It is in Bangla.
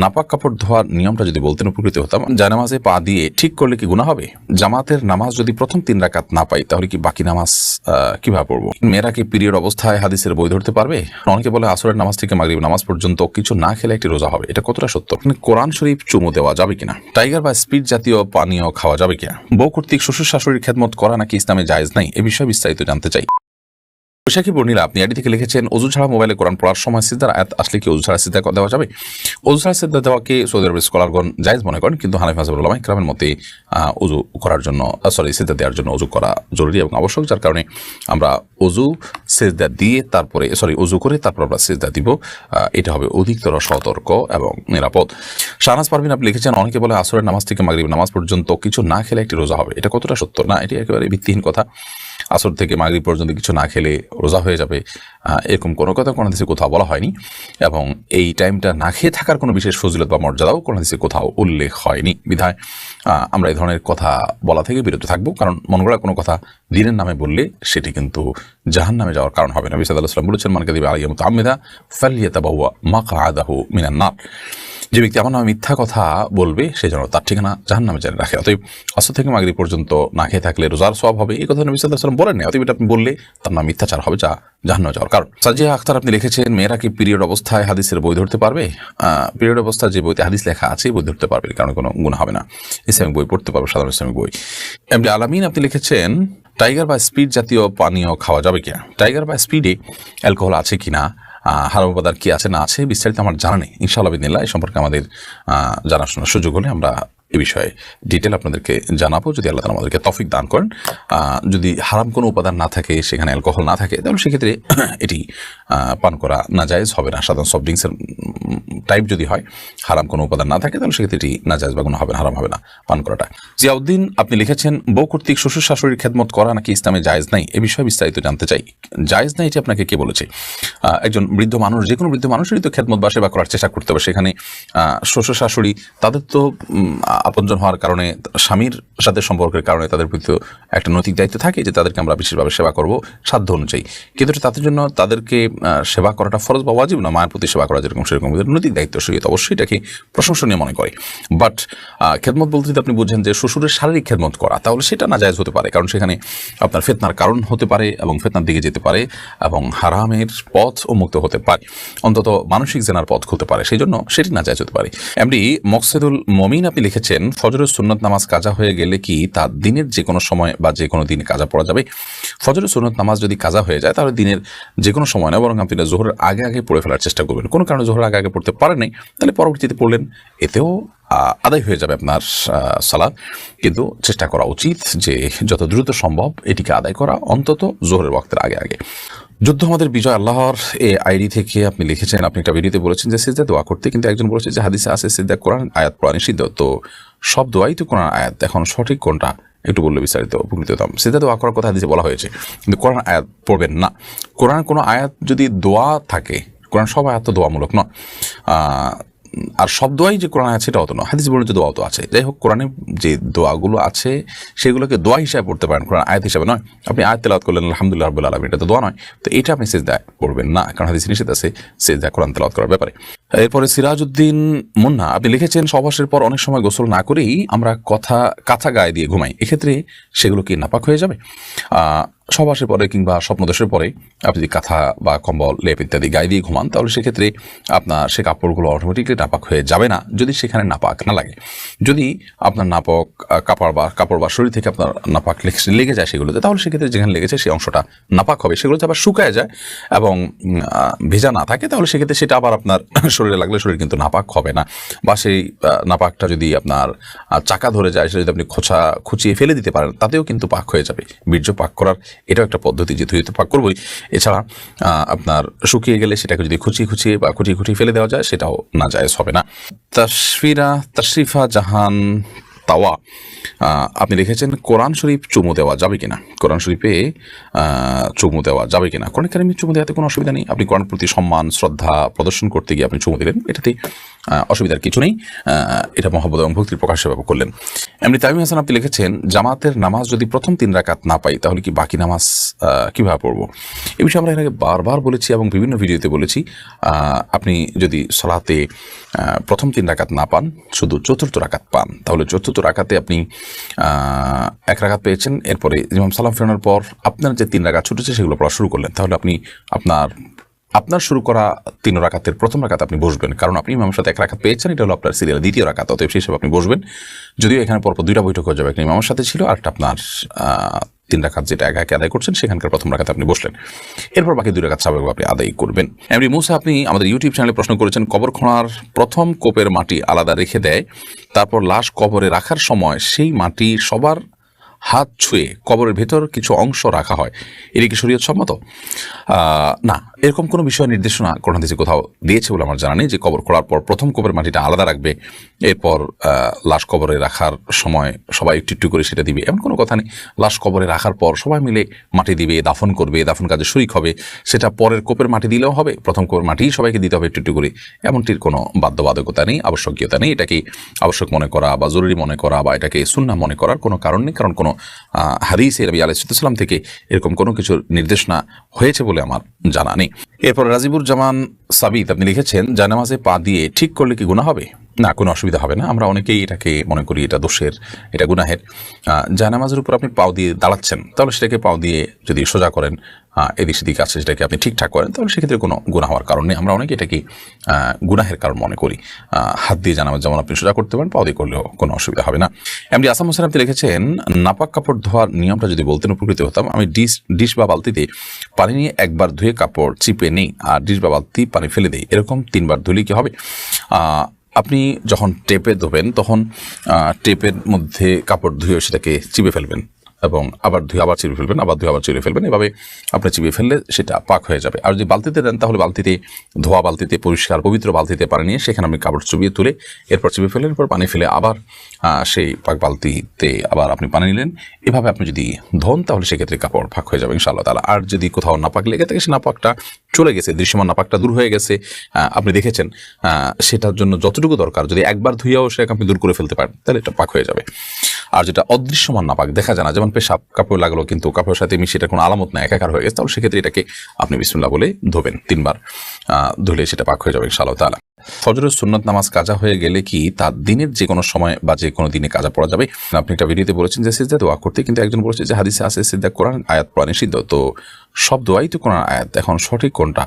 নাপাক কাপড় ধোয়ার নিয়মটা যদি বলতেন, উপকৃত হতাম। জানামাজে পা দিয়ে ঠিক করলে কি গুণা হবে? জামাতের নামাজ যদি প্রথম তিন রাকাত না পাই, তাহলে কি বাকি নামাজ কীভাবে পড়ব? মেয়েরা কি পিরিয়ড অবস্থায় হাদিসের বই ধরতে পারবে? অনেকে বলে আসরের নামাজ থেকে মাগরিব নামাজ পর্যন্ত কিছু না খেলে একটি রোজা হবে। এটা কতটা সত্য? মানে কোরআন শরীফ চুমু দেওয়া যাবে কিনা? টাইগার বা স্পিড জাতীয় পানীয় খাওয়া যাবে কিনা? বউ কর্তৃক শ্বশুর শাশুড়ির খেদমত করা নাকি ইসলামে জায়েজ নাই? এ বিষয়ে বিস্তারিত জানতে চাই। বৈশাখী বর্ণিলা আপনি আইডি থেকে লিখেছেন, অজু ছাড়া মোবাইলে কোরআন পড়ার সময় সিদ্ধার আয়াত আসলে কি অজু ছাড়া সিদ্ধা দেওয়া যাবে? অজু ছাড়া সিদ্ধা দেওয়াকে সৌদি আরবের স্কলারগণ জায়েজ মনে করেন? কিন্তু হানিফ হাসাবুল ইকরামের মতে অজু করার জন্য সরি সিদ্ধা দেওয়ার জন্য অজু করা জরুরি এবং আবশ্যক, যার কারণে আমরা অজু সিদ্ধা দিয়ে তারপরে সরি অজু করে তারপর আমরা সিদ্ধা দিব। এটা হবে অধিকতর সতর্ক এবং নিরাপদ। শাহনাজ পারভিন, আপনি লিখেছেন, অনেকে বলে আসরের নামাজ থেকে মাগরিব নামাজ পর্যন্ত কিছু না খেলে একটি রোজা হবে। এটা কতটা সত্য? না, এটি একেবারে ভিত্তিহীন কথা। আসর থেকে মাগরিব পর্যন্ত কিছু না খেলে রোজা হয়ে যাবে এরকম কোনো কথা কোনো দেশে কোথাও বলা হয়নি। এবং এই টাইমটা না খেয়ে থাকার কোনো বিশেষ ফজিলত বা মর্যাদাও কোনো দেশে কোথাও উল্লেখ হয়নি। বিধায় আমরা এই ধরনের কথা বলা থেকে বিরত থাকব, কারণ মন গড়া কোনো কথা দিনের নামে বললে সেটি কিন্তু জাহান নামে যাওয়ার কারণ হবে না। বিসাদ আল্লাহ সাল্লাম বলেছেন মানকে দিবে আলিয়া মতো আমেদা ফালিয়াতা বাহুয়া মাকা আদাহু মিনান্নার যে ব্যক্তি আমার নামে মিথ্যা কথা বলবে, সে যেন তার ঠিকানা জাহান নামে জানি রাখে। অতএব আসর থেকে মাগরি পর্যন্ত না খেয়ে থাকলে রোজার সব হবে। এই কথা নবী সাল্লাম বলেন না অতএব এটা আপনি বললে তার নাম মিথ্যাচার হবে, যা জাহান্ন যাওয়ার কারণ। সাজিয়া আখতার আপনি লিখেছেন, মেয়েরা কি পিরিয়ড অবস্থায় হাদিসের বই ধরতে পারবে? পিরিয়ড অবস্থায় যে বইতে হাদিস লেখা আছে বই ধরতে পারবে কারণ কোনো গুণ হবে না। ইসলামিক বই পড়তে পারবে, সাধারণ ইসলামিক বই। এমনি আলামিন আপনি লিখেছেন, টাইগার বা স্পিড জাতীয় পানীয় খাওয়া যাবে কিনা? টাইগার বা স্পিডে অ্যালকোহল আছে কিনা? হারাম উপাদান কি আছে না আছে বিস্তারিত আমার জানা নেই। ইনশাআল্লাহ বিদিনিল্লাহ এই সম্পর্কে আমাদের জানাশোনার সুযোগ হলে আমরা এ বিষয়ে ডিটেল আপনাদেরকে জানাব। যদি আল্লাহ তালা আমাদেরকে তফিক দান করেন। যদি হারাম কোনো উপাদান না থাকে, সেখানে অ্যালকোহল না থাকে, তাহলে সেক্ষেত্রে এটি পান করা না জায়েজ হবে না। সাধারণ সফট ড্রিঙ্কসের টাইপ যদি হয়, হারাম কোনো উপাদান না থাকে, তাহলে সেক্ষেত্রে এটি না জায়েজ বা কোনো হবে না, হারাম হবে না পান করাটা। জিয়াউদ্দিন, আপনি লিখেছেন, বউ কর্তৃক শ্বশুর শাশুড়ির খেদমত করা নাকি ইসলামে জায়েজ নাই? এ বিষয়ে বিস্তারিত জানতে চাই। জায়েজ নাই এটি আপনাকে কে বলেছে? একজন বৃদ্ধ মানুষ যে কোনো বৃদ্ধ মানুষেরই তো খেদমত বা করার চেষ্টা করতে হবে। সেখানে শ্বশুর শাশুড়ি, তাদের তো আপনজন হওয়ার কারণে স্বামীর সাথে সম্পর্কের কারণে তাদের প্রতি একটা নৈতিক দায়িত্ব থাকে যে তাদেরকে আমরা বিশেষভাবে সেবা করব সাধ্য অনুযায়ী। কিন্তু তাদের জন্য তাদেরকে সেবা করাটা ফরজ বা ওয়াজিব না, মায়ের প্রতি সেবা করা যেরকম সেরকম নৈতিক দায়িত্ব শরীয়ত অবশ্যই এটাকে প্রশংসনীয় মনে করে। বাট খেদমত বলতে যদি আপনি বুঝেন যে শ্বশুরের শারীরিক খেদমত করা, তাহলে সেটা না জায়েজ হতে পারে। কারণ সেখানে আপনার ফেতনার কারণ হতে পারে এবং ফেতনার দিকে যেতে পারে এবং হারামের পথ উন্মুক্ত হতে পারে। অন্তত মানসিক জেনার পথ হতে পারে। সেই জন্য সেটি না জায়েজ হতে পারে। এমনি মকসেদুল মমিন আপনি লিখেছেন ফজরের সুন্নত নামাজ কাজা হয়ে গেলে কি তা দিনের যে কোনো সময় বা যে কোনো দিনে কাজা পড়া যাবে? ফজরের সুন্নত নামাজ যদি কাজা হয়ে যায়, তাহলে দিনের যে কোনো সময় না, বরং আপনি জোহরের আগে আগে পড়ে ফেলার চেষ্টা করবেন। কোনো কারণে জোহরের আগে আগে পড়তে পারেন নাই, তাহলে পরবর্তীতে পড়লেন, এতেও আদায় হয়ে যাবে আপনার সালাদ। কিন্তু চেষ্টা করা উচিত যে যত দ্রুত সম্ভব এটিকে আদায় করা, অন্তত জোহরের বক্তের আগে আগে। যুদ্ধ আমাদের বিজয় আল্লাহর, এ আইডি থেকে আপনি লিখেছেন, আপনি একটা ভিডিওতে বলেছেন যে সিদ্ধা দোয়া করতে, কিন্তু একজন বলেছে যে হাদিসে আছে সিদ্ধা কোরআন আয়াত পড়া নিষিদ্ধ। তো সব দোয়াই তো কোরআন আয়াত, এখন সঠিক কোনটা? একটু বললে বিস্তারিত উপকৃত হতাম সিদ্ধা দোয়া করার কথা হাদিসে বলা হয়েছে, কিন্তু কোরআন আয়াত পড়বেন না। কোরআন কোনো আয়াত যদি দোয়া থাকে, কোরআন সব আয়াত তো দোয়ামূলক নয়। আর সব দোয়াই যে কোরআন আছে সেটাও তো নয়। হাদিস বর্ণিত দোয়াও তো আছে। যাই হোক, কোরআনে যে দোয়াগুলো আছে, সেগুলোকে দোয়া হিসাবে পড়তে পারেন। কোরআন আয়াত হিসাবে নয়। আপনি আয়াত তেলাওয়াত করলেন, আলহামদুলিল্লাহ রব্বুল আলমী এটা তো দোয়া নয়। তো এটা আপনি সেজদায় করবেন না, কারণ হাদিস নিষেধ আছে সেজদায় কোরআন তেলাওয়াত করার ব্যাপারে। এরপরে সিরাজউদ্দিন মুন্না, আপনি লিখেছেন সবাসের পর অনেক সময় গোসল না করেই আমরা কথা কাঁথা গায়ে দিয়ে ঘুমাই। এক্ষেত্রে সেগুলো কি নাপাক হয়ে যাবে? সবাসের পরে কিংবা স্বপ্নদোষের পরে আপনি যদি কাঁথা বা কম্বল, লেপ ইত্যাদি গায়ে দিয়ে ঘুমান, তাহলে সেক্ষেত্রে আপনার সে কাপড়গুলো অটোমেটিকলি নাপাক হয়ে যাবে না, যদি সেখানে নাপাক না লাগে। যদি আপনার নাপক কাপড় বা কাপড় বা শরীর থেকে আপনার নাপাক লেগে যায় সেগুলোতে, তাহলে সেক্ষেত্রে যেখানে লেগেছে সেই অংশটা নাপাক হবে। সেগুলোতে আবার শুকায় যায় এবং ভেজা না থাকে, তাহলে সেক্ষেত্রে সেটা আবার আপনার শরীরে লাগলে শরীর কিন্তু নাপাক হবে না। বা সেই নাপাকটা যদি আপনার চাকা ধরে যায়, সেটা যদি আপনি খোঁচা খুঁচিয়ে ফেলে দিতে পারেন, তাতেও কিন্তু পাক হয়ে যাবে। বীর্য পাক করার এটাও একটা পদ্ধতি যেহেতু তো পাক করবই। এছাড়া আপনার শুকিয়ে গেলে সেটাকে যদি খুঁচিয়ে খুঁচিয়ে বা খুঁটিয়ে খুঁটিয়ে ফেলে দেওয়া যায়, সেটাও না যায় হবে না। তাসফিরা তশরিফা জাহান তাওয়া। আপনি লিখেছেন কোরআন শরীফ চুমু দেওয়া যাবে কিনা? কোরআন শরীফে চুমু দেওয়া যাবে কিনা? কোরআন কারিমে চুমু দেওয়াতে কোনো অসুবিধা নেই। আপনি কোরআন প্রতি সম্মান, শ্রদ্ধা প্রদর্শন করতে গিয়ে আপনি চুমু দিলেন। এটাতে অসুবিধার কিছু নেই। এটা মহব্বত এবং ভক্তির প্রকাশ সেভাবে করলেন। এমনি তামিম হাসান, আপনি লিখেছেন, জামাতের নামাজ যদি প্রথম তিন রাকাত না পাই, তাহলে কি বাকি নামাজ কীভাবে পড়ব? এই বিষয়ে আমরা আগে বারবার বলেছি এবং বিভিন্ন ভিডিওতে বলেছি আপনি যদি সলাতে প্রথম তিন রাকাত না পান, শুধু চতুর্থ রাকাত পান, তাহলে চতুর্থ রাকাতে আপনি এক রাখাত পেয়েছেন। এরপরে ইমাম সালাম ফেরানোর পর আপনার যে তিন রাখাত ছুটেছে সেগুলো পড়া শুরু করলেন। তাহলে আপনি আপনার আপনার শুরু করা তিন রাকাতের প্রথম রাকাত আপনি বসবেন। কারণ আপনি ইমামের সাথে এক রাকাত পেয়েছেন, এটা হলো আপনার সিরিয়াল দ্বিতীয় রাকাত। অতএব সেই হিসাবে আপনি বসবেন। যদিও এখানে পরপর দুইটা বৈঠক হয়ে যাবে একটা ইমামের সাথে ছিল আর একটা আপনার তিন রাখাত যেটা এক একে আদায় করছেন, সেখানকার প্রথম রাখাতে আপনি বসলেন। এরপর বাকি দুই রাখাত স্বাভাবিক আপনি আদায় করবেন। এমনি মুসা, আপনি আমাদের ইউটিউব চ্যানেলে প্রশ্ন করেছেন, কবর খোঁড়ার প্রথম কোপের মাটি আলাদা রেখে দেয়, তারপর লাশ কবরে রাখার সময় সেই মাটি সবার হাত ছুঁয়ে কবরের ভেতর কিছু অংশ রাখা হয়। এটি কি শরীয়ত সম্মত? না। এরকম কোনো বিষয় নির্দেশনা কোরআন হাদিসে কোথাও দিয়েছে বলে আমার জানা নেই, যে কবর খোঁড়ার পর প্রথম কবরের মাটিটা আলাদা রাখবে, এরপর লাশ কবরে রাখার সময় সবাই একটু একটু করে সেটা দিবে, এমন কোনো কথা নেই। লাশ কবরে রাখার পর সবাই মিলে মাটি দিবে, দাফন করবে, দাফন কাজে শরিক হবে, সেটা পরের কোপের মাটি দিলেও হবে, প্রথম কোপের মাটি সবাইকে দিতে হবে একটু একটু করে, এমনটির কোনো বাধ্যবাধকতা নেই, আবশ্যকীয়তা নেই, এটাকে আবশ্যক মনে করা বা জরুরি মনে করা বা এটাকে সুন্না মনে করার কোনো কারণ নেই, কারণ কোনো হাদিসে রবি আলাইসাল্লাম থেকে এরকম কোনো কিছুর নির্দেশনা হয়েছে বলে আমার জানা নেই। এরপর রাজিবুর জামান সাবিত আপনি লিখেছেন জানামাজে পা দিয়ে ঠিক করলে কি গুণা হবে? না, কোনো অসুবিধা হবে না। আমরা অনেকেই এটাকে মনে করি এটা দোষের, এটা গুনাহের। জানামাজের উপর আপনি পাও দিয়ে দাঁড়াচ্ছেন, তাহলে সেটাকে পাও দিয়ে যদি সোজা করেন এদিক সেদিক আছে, সেটাকে আপনি ঠিকঠাক করেন, তাহলে সেক্ষেত্রে কোনো গুণা হওয়ার কারণ নেই। আমরা অনেকে এটাকে গুনাহের কারণ মনে করি। হাত দিয়ে জানামাজ যেমন আপনি সোজা করতে পারেন, পাও দিয়ে করলেও কোনো অসুবিধা হবে না। এমনি আসাম হোসেন আপনি লিখেছেন, নাপাক কাপড় ধোয়ার নিয়মটা যদি বলতেন, উপকৃত হতাম। আমি ডিশ ডিশ বা বালতিতে পানি নিয়ে একবার ধুয়ে কাপড় চিপে নিই, আর ডিশ বা বালতি পানি ফেলে দিই। এরকম তিনবার ধুলে কি হবে? আপনি যখন টেপে ধোবেন তখন টেপের মধ্যে কাপড় ধুয়ে সেটাকে চিপে ফেলবেন। এবং আবার ধুয়ে, আবার চিপে ফেলবেন, আবার ধুয়ে, আবার চিপে ফেলবেন। এভাবে আপনি চিপে ফেললে সেটা পাক হয়ে যাবে। আর যদি বালতিতে দেন, তাহলে বালতিতে, ধোয়া বালতিতে, পরিষ্কার, পবিত্র বালতিতে পানি নিয়ে সেখানে আপনি কাপড় চুবিয়ে তুলে এরপর চিপে ফেলেন এরপর পানি ফেলে আবার সেই পাক বালতিতে আবার আপনি পানি নিলেন। এভাবে আপনি যদি ধন, তাহলে সেক্ষেত্রে কাপড় ফাঁক হয়ে যাবে ইনশাআল্লাহ তালা আর যদি কোথাও নাপাক লেগে থাকে, সে নাপাকটা চলে গেছে, দৃশ্যমান নাপাকটা দূর হয়ে গেছে আপনি দেখেছেন সেটার জন্য যতটুকু দরকার, যদি একবার ধুইয়াও সেটাকে আপনি দূর করে ফেলতে পারেন, তাহলে এটা পাক হয়ে যাবে। আর যেটা অদৃশ্যমান নাপাক, দেখা যায় না, যেমন পেশাব কাপড় লাগল, কিন্তু কাপড়ের সাথে মিশে এটা কোনো আলামত না একাকার হয়ে গেছে। তাহলে সেক্ষেত্রে এটাকে আপনি বিসমুল্লাহ বলে ধোবেন তিনবার ধুলে সেটা পাক হয়ে যাবে ইনশাআল্লাহ তালা ফজরের সুন্নত নামাজ কাজা হয়ে গেলে কি তার দিনের যে কোনো সময় বা যে কোনো দিনে কাজা পড়া যাবে? আপনি একটা ভিডিওতে বলেছেন যে সিজদা দোয়া করতে, কিন্তু একজন বলেছে যে হাদিসে আছে, সিজদা কোরআন আয়াত পড়া নিষিদ্ধ। তো সব দোয়াই তো কোরআন আয়াত, এখন সঠিক কোনটা?